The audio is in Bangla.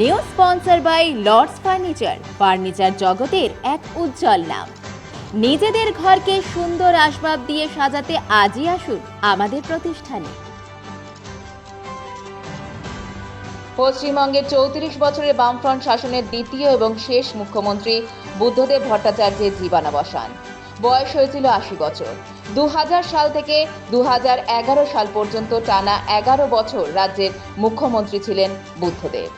New sponsor by Lords furniture furniture জগতের এক উজ্জ্বল নাম। নিজেদের ঘরকে সুন্দর আসবাব দিয়ে সাজাতে আজই আসুন আমাদের প্রতিষ্ঠানে। পশ্চিমবঙ্গের চৌত্রিশ বছরের বামফ্রন্ট শাসনের দ্বিতীয় এবং শেষ মুখ্যমন্ত্রী বুদ্ধদেব ভট্টাচার্যের জীবনাবসান। বয়স হয়েছিল আশি বছর। দু হাজার সাল থেকে দু হাজার এগারো সাল পর্যন্ত টানা এগারো বছর রাজ্যের মুখ্যমন্ত্রী ছিলেন বুদ্ধদেব।